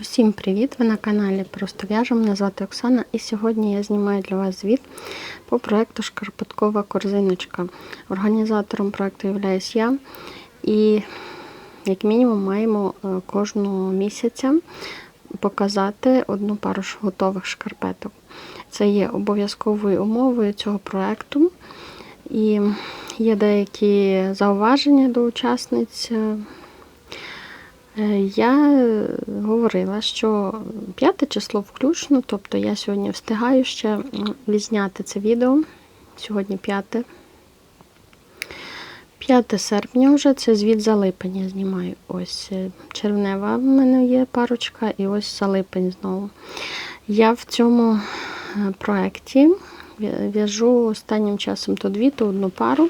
Усім привіт! Ви на каналі Просто в'яжем. Мене звати Оксана і сьогодні я знімаю для вас звіт по проєкту Шкарпеткова корзиночка. Організатором проєкту є я. І, як мінімум, маємо е, кожного місяця показати одну пару готових шкарпеток. Це є обов'язковою умовою цього проєкту. І є деякі зауваження до учасниць. Е, Я е, говорила, що п'яте число включно, тобто я сьогодні встигаю ще відзняти це відео. Сьогодні п'яте. 5 серпня вже це звіт за липень я знімаю. Ось е, червнева в мене є парочка, і ось за липень знову. Я в цьому проєкті в'яжу останнім часом то дві, то одну пару,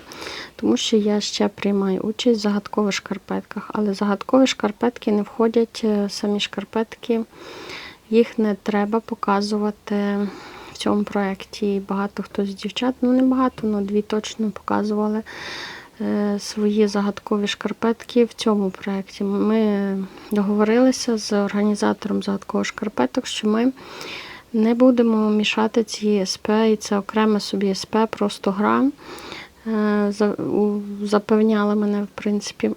тому що я ще приймаю участь в загадкових шкарпетках. Але загадкові шкарпетки не входять е, самі шкарпетки, їх не треба показувати в цьому проєкті. Багато хто з дівчат, ну не багато, але дві точно показували е, свої загадкові шкарпетки в цьому проєкті. Ми договорилися з організатором загадкових шкарпеток, що ми не будемо мішати ці СП, і це окреме собі СП, просто гра. Е, Запевняла мене, в принципі,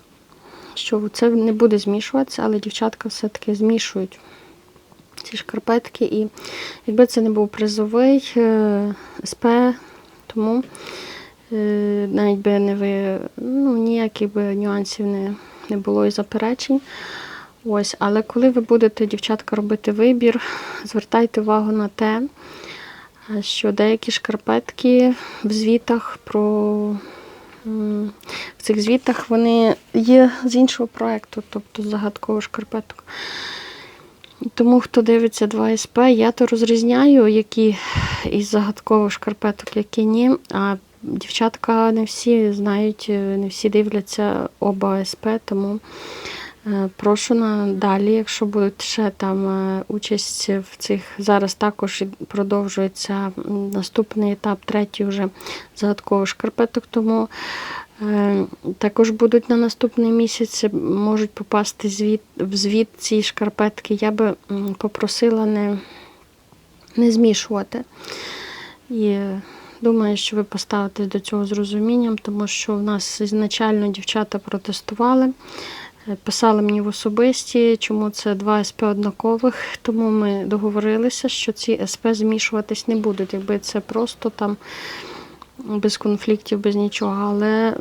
що це не буде змішуватися, але дівчатка все-таки змішують ці шкарпетки. І якби це не був призовий е, СП, тому е, навіть би не ви, ну, ніяких би нюансів не, не було і заперечень. Ось, але коли ви будете, дівчатка, робити вибір, звертайте увагу на те, що деякі шкарпетки в звітах про в цих звітах вони є з іншого проєкту, тобто з загадкових шкарпеток. Тому хто дивиться 2СП, я то розрізняю, які із загадкових шкарпеток, які ні. А дівчатка не всі знають, не всі дивляться оба СП, тому прошу надалі, якщо будуть ще там е, участь в цих. Зараз також продовжується наступний етап, третій вже загадкових шкарпеток, тому Е, Також будуть на наступний місяць, можуть попасти звіт, в звіт ці шкарпетки. Я би попросила не, не змішувати. І е, думаю, що ви поставитесь до цього з розумінням, тому що в нас ізначально дівчата протестували. Писали мені в особисті, чому це два СП однакових, тому ми договорилися, що ці СП змішуватись не будуть, якби це просто там без конфліктів, без нічого. Але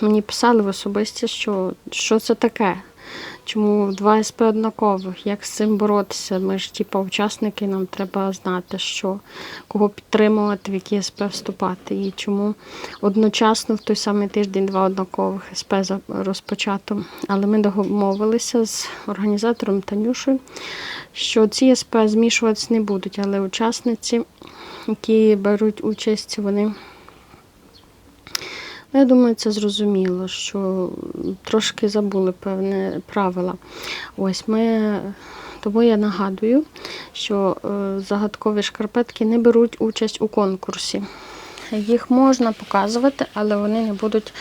мені писали в особисті, що, що це таке. Чому два СП однакових? Як з цим боротися? Ми ж, типу, учасники, нам треба знати, що кого підтримувати, в які СП вступати. І чому одночасно в той самий тиждень два однакових СП розпочато. Але ми домовилися з організатором Танюшею, що ці СП змішуватися не будуть, але учасниці, які беруть участь, вони. Я думаю, це зрозуміло, що трошки забули певне правила. Ось ми, тому я нагадую, що е, загадкові шкарпетки не беруть участь у конкурсі. Їх можна показувати, але вони не будуть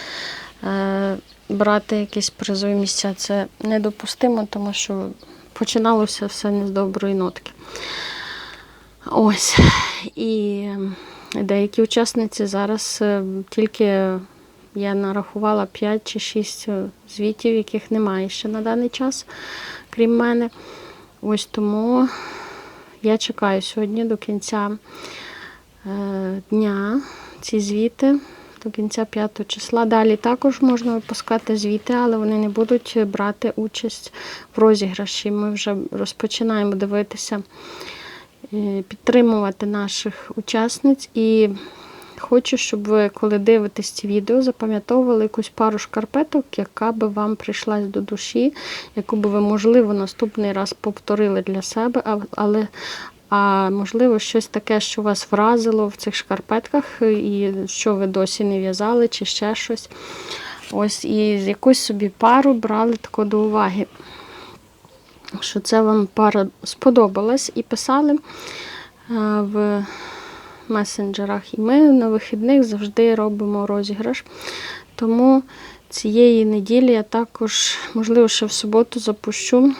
е, брати якісь призові місця. Це недопустимо, тому що починалося все не з доброї нотки. Ось. І деякі учасниці зараз е, тільки я нарахувала 5 чи 6 звітів, яких немає ще на даний час, крім мене. Ось тому я чекаю сьогодні до кінця е, дня ці звіти. До кінця 5 числа. Далі також можна випускати звіти, але вони не будуть брати участь в розіграші. Ми вже розпочинаємо дивитися е, підтримувати наших учасниць. І хочу, щоб ви, коли дивитесь ці відео, запам'ятовували якусь пару шкарпеток, яка би вам прийшлась до душі, яку би ви, можливо, наступний раз повторили для себе, але. А можливо, щось таке, що вас вразило в цих шкарпетках, і що ви досі не в'язали, чи ще щось. Ось і якусь собі пару брали тако до уваги що це вам пара сподобалась, і писали в месенджерах. І ми на вихідних завжди робимо розіграш. Тому цієї неділі я також, можливо, ще в суботу запущу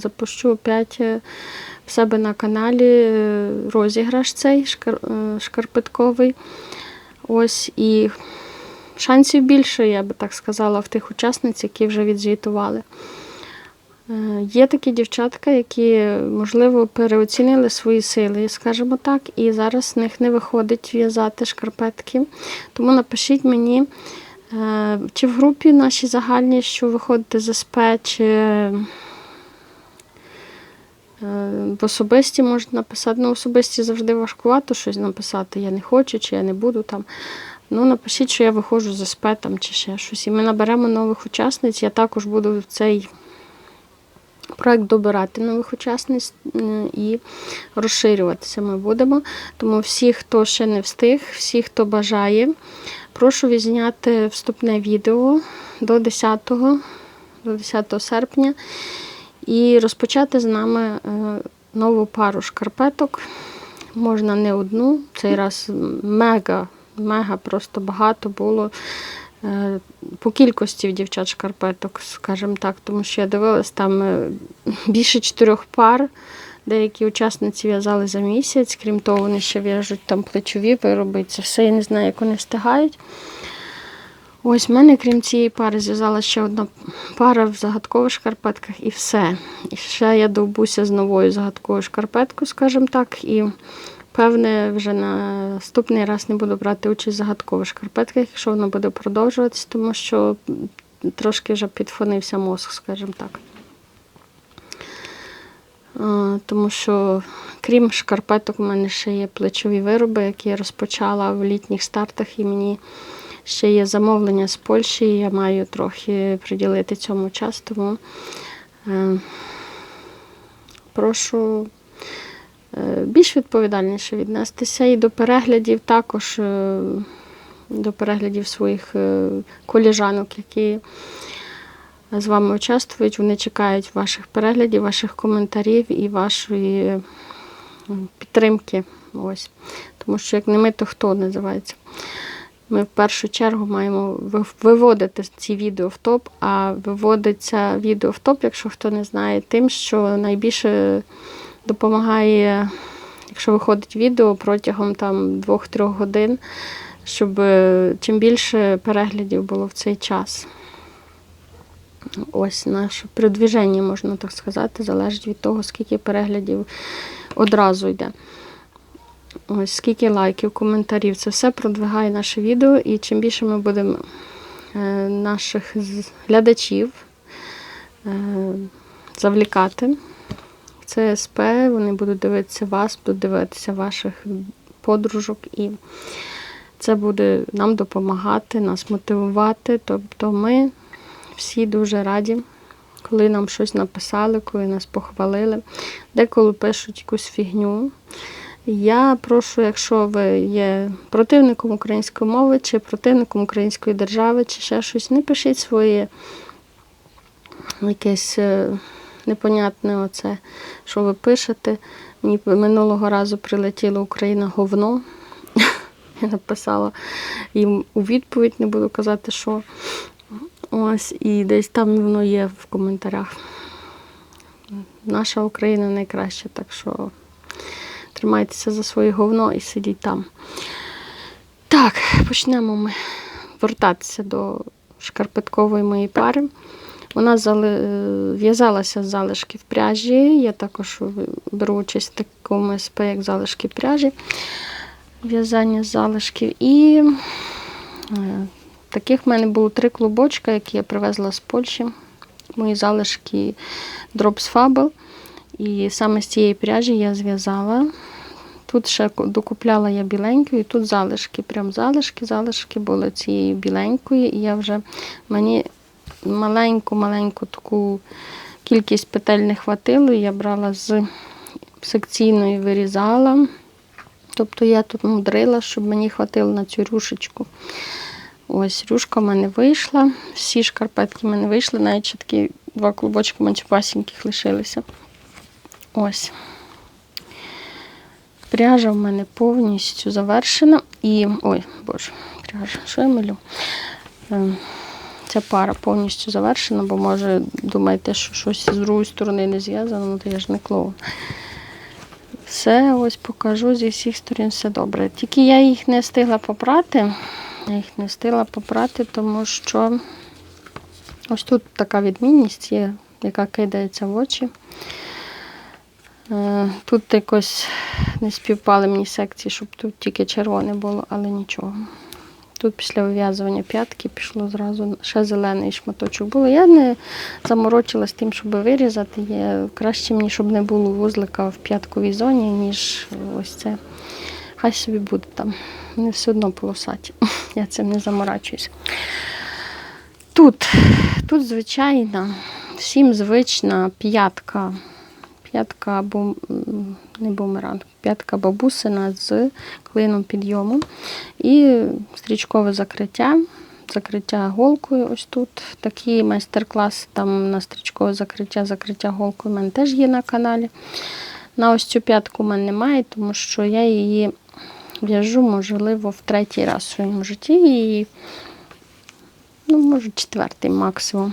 запущу опять е, в себе на каналі е, розіграш цей е, шкарпетковий. Ось і шансів більше, я би так сказала, в тих учасниць, які вже відзвітували. Е, Є такі дівчатка, які, можливо, переоцінили свої сили, скажімо так, і зараз з них не виходить в'язати шкарпетки. Тому напишіть мені, е, чи в групі нашій загальній, що виходите з СП, чи е, в особисті можна написати. Ну, в особисті завжди важкувато щось написати. Я не хочу, чи я не буду там. Ну, напишіть, що я виходжу з СП там, чи ще щось. І ми наберемо нових учасниць. Я також буду в цей проект добирати нових учасниць і розширюватися ми будемо. Тому всі, хто ще не встиг, всі, хто бажає, прошу відзняти вступне відео до 10, до 10 серпня і розпочати з нами е, нову пару шкарпеток. Можна не одну. Цей раз мега, мега просто багато було. Е, По кількості дівчат шкарпеток, скажімо так, тому що я дивилась там е, більше чотирьох пар. Деякі учасниці в'язали за місяць, крім того, вони ще в'яжуть там плечові вироби. Це все я не знаю, як вони встигають. Ось в мене, крім цієї пари, зв'язала ще одна пара в загадкових шкарпетках і все. І ще я довбуся з новою загадковою шкарпеткою, скажімо так. І певне, вже на наступний раз не буду брати участь в загадкових шкарпетках, якщо воно буде продовжуватися, тому що трошки вже підфонився мозк, скажімо так. Тому що, крім шкарпеток, у мене ще є плечові вироби, які я розпочала в літніх стартах, і мені ще є замовлення з Польщі, і я маю трохи приділити цьому час, тому е, прошу більш відповідальніше віднестися і до переглядів також е, до переглядів своїх е, коліжанок, які з вами участвують. Вони чекають ваших переглядів, ваших коментарів і вашої е, підтримки. Ось. Тому що як не ми, то хто називається. Ми в першу чергу маємо виводити ці відео в топ, а виводиться відео в топ, якщо хто не знає, тим, що найбільше допомагає, якщо виходить відео протягом там 2-3 годин, щоб е, чим більше переглядів було в цей час. Ось наше продвіження, можна так сказати, залежить від того, скільки переглядів одразу йде. Ось скільки лайків, коментарів. Це все продвигає наше відео. І чим більше ми будемо е, наших глядачів е, завлікати ЦСП, вони будуть дивитися вас, будуть дивитися ваших подружок, і це буде нам допомагати, нас мотивувати. Тобто ми всі дуже раді, коли нам щось написали, коли нас похвалили, деколи пишуть якусь фігню. Я прошу, якщо ви є противником української мови, чи противником української держави, чи ще щось, не пишіть своє якесь е, непонятне оце, що ви пишете. Мені минулого разу прилетіло Україна говно. Я написала їм у відповідь, не буду казати, що. Ось, і десь там воно є в коментарях. Наша Україна найкраща, так що тримайтеся за своє говно і сидіть там. Так, почнемо ми вертатися до шкарпеткової моєї пари. Вона е, в'язалася з залишків пряжі. Я також беру участь в такому СП, як залишки пряжі, в'язання залишків. І е, таких в мене було три клубочка, які я привезла з Польщі. Мої залишки Drops Fable. І саме з цієї пряжі я зв'язала. Тут ще докупляла я біленькою, і тут залишки, прям залишки, залишки були цієї біленької. І я вже мені маленьку-маленьку таку кількість петель не хватило. Я брала з секційної, вирізала. Тобто я тут мудрила, щоб мені хватило на цю рюшечку. Ось рюшка в мене вийшла. Всі шкарпетки в мене вийшли, навіть ще такі два клубочки манчупасіньких лишилися. Ось. Пряжа в мене повністю завершена. І. Ой, боже, пряжа, що я малю? Ця пара повністю завершена, бо може думаєте, що щось з другої сторони не зв'язано, ну то я ж не клоун. Все, ось покажу зі всіх сторін все добре. Тільки я їх не встигла попрати. Я їх не встигла попрати, тому що ось тут така відмінність є, яка кидається в очі. Е, Тут якось не співпали мені секції, щоб тут тільки червоне було, але нічого. Тут після вив'язування п'ятки пішло зразу ще зелений шматочок було. Я не заморочилась тим, щоб вирізати. Є краще мені, щоб не було вузлика в п'ятковій зоні, ніж ось це. Хай собі буде там. Вони все одно полосаті. Я цим не заморачуюсь. Тут, тут звичайна, всім звична п'ятка. П'ятка бум... не бумеранг, п'ятка бабусина з клином підйому. І стрічкове закриття. Закриття голкою ось тут. Такий майстер-клас там на стрічкове закриття, закриття голкою у мене теж є на каналі. На ось цю п'ятку у мене немає, тому що я її в'яжу, можливо, в третій раз в своєму житті. І, ну, може, четвертий максимум.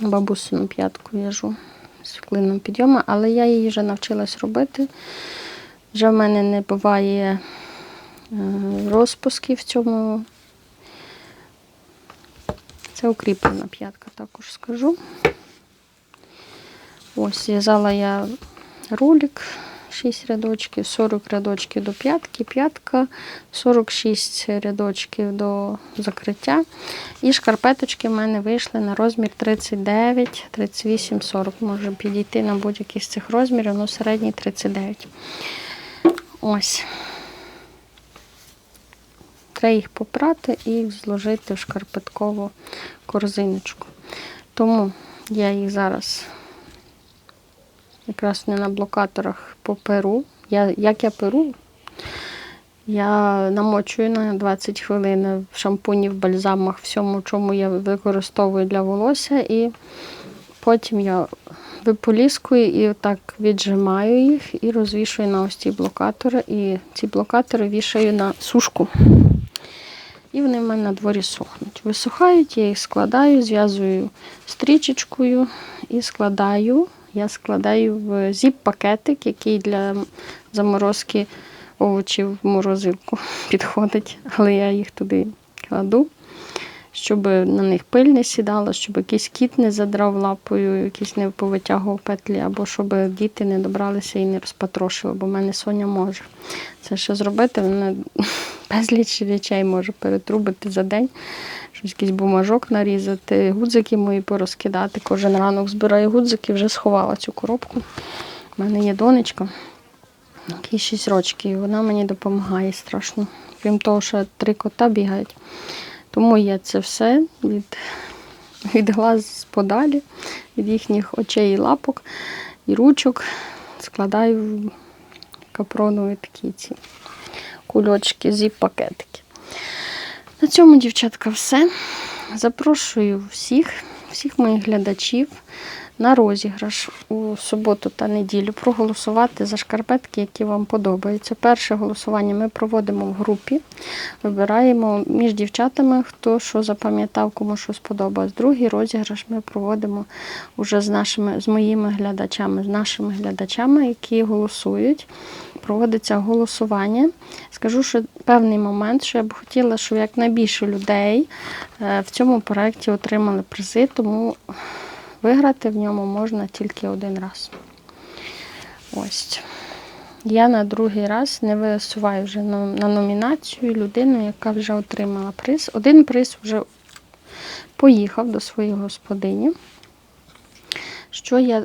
Бабусину п'ятку в'яжу з клином підйому, але я її вже навчилась робити. Вже в мене не буває е, розпусків в цьому. Це укріплена п'ятка, також скажу. Ось зв'язала я рулик 6 рядочків, 40 рядочків до п'ятки, п'ятка, 46 рядочків до закриття. І шкарпеточки в мене вийшли на розмір 39, 38, 40. Може підійти на будь-який з цих розмірів, ну середній 39. Ось. Треба їх попрати і зложити в шкарпеткову корзиночку. Тому я їх зараз якраз не на блокаторах поперу. Я, як я перу, я намочую на 20 хвилин в шампуні, в бальзамах, всьому, чому я використовую для волосся, і потім я виполіскую і так віджимаю їх і розвішую на ось ці блокатори. І ці блокатори вішаю на сушку. І вони в мене на дворі сохнуть. Висухають, я їх складаю, зв'язую стрічечкою і складаю. Я складаю в зіп-пакетик, який для заморозки овочів в морозилку підходить. Але я їх туди кладу, щоб на них пиль не сідала, щоб якийсь кіт не задрав лапою, якийсь не повитягував петлі, або щоб діти не добралися і не розпатрошили, бо в мене Соня може. Це що зробити, вона безліч речей може перетрубити за день. Якийсь бумажок нарізати, гудзики мої порозкидати. Кожен ранок збираю гудзики, вже сховала цю коробку. У мене є донечка, якій 6 років, і вона мені допомагає страшно. Крім того, що три кота бігають. Тому я це все від, від глаз подалі, від їхніх очей і лапок і ручок складаю в капронові такі ці кульочки, зіп-пакетики. На цьому, дівчатка, все. Запрошую всіх, всіх моїх глядачів на розіграш у суботу та неділю проголосувати за шкарпетки, які вам подобаються. Перше голосування ми проводимо в групі, вибираємо між дівчатами, хто що запам'ятав, кому що сподобалось. Другий розіграш ми проводимо вже з нашими, з моїми глядачами, з нашими глядачами, які голосують. Проводиться голосування. Скажу, що певний момент, що я б хотіла, щоб якнайбільше людей е, в цьому проєкті отримали призи, тому виграти в ньому можна тільки один раз. Ось. Я на другий раз не висуваю вже на на номінацію людину, яка вже отримала приз. Один приз вже поїхав до своєї господині. Що я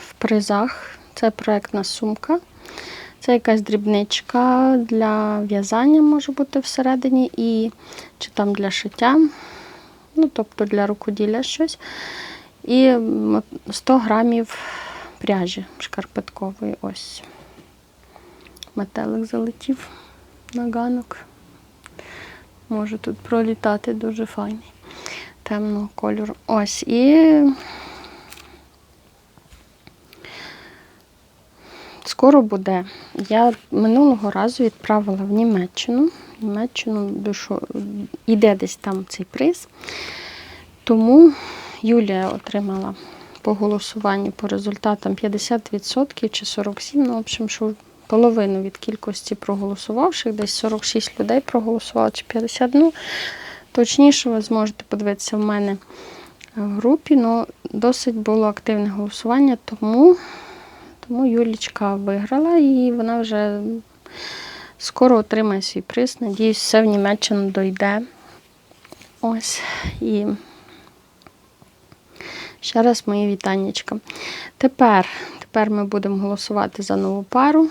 в призах? Це проєктна сумка. Це якась дрібничка для в'язання може бути всередині, і чи там для шиття, ну, тобто для рукоділля щось. І 100 грамів пряжі шкарпеткової. Ось. Метелик залетів на ганок. Може тут пролітати дуже файний. Темного кольору. Ось. І скоро буде. Я минулого разу відправила в Німеччину. В Німеччину душу, іде десь там цей приз. Тому Юлія отримала по голосуванню по результатам 50% чи 47%, ну, в общем, що половину від кількості проголосувавших, десь 46 людей проголосувало чи 50. Ну, точніше, ви зможете подивитися в мене в групі, ну, досить було активне голосування, тому, тому Юлічка виграла і вона вже скоро отримає свій приз. Надіюсь, все в Німеччину дойде. Ось. І ще раз мої вітаннячка. Тепер, тепер ми будемо голосувати за нову пару.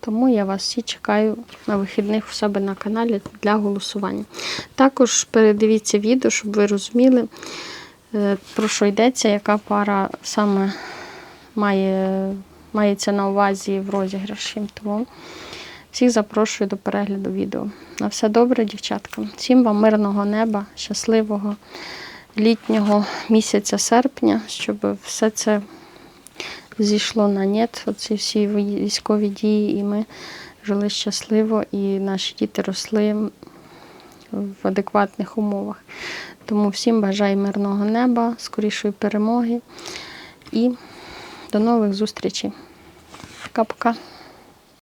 Тому я вас всі чекаю на вихідних у себе на каналі для голосування. Також передивіться відео, щоб ви розуміли, е, про що йдеться, яка пара саме має, мається на увазі в розіграші. Тому всіх запрошую до перегляду відео. На все добре, дівчатка. Всім вам мирного неба, щасливого літнього місяця серпня, щоб все це зійшло на нет, оці всі військові дії, і ми жили щасливо, і наші діти росли в адекватних умовах. Тому всім бажаю мирного неба, скорішої перемоги і до нових зустрічей. Пока-пока.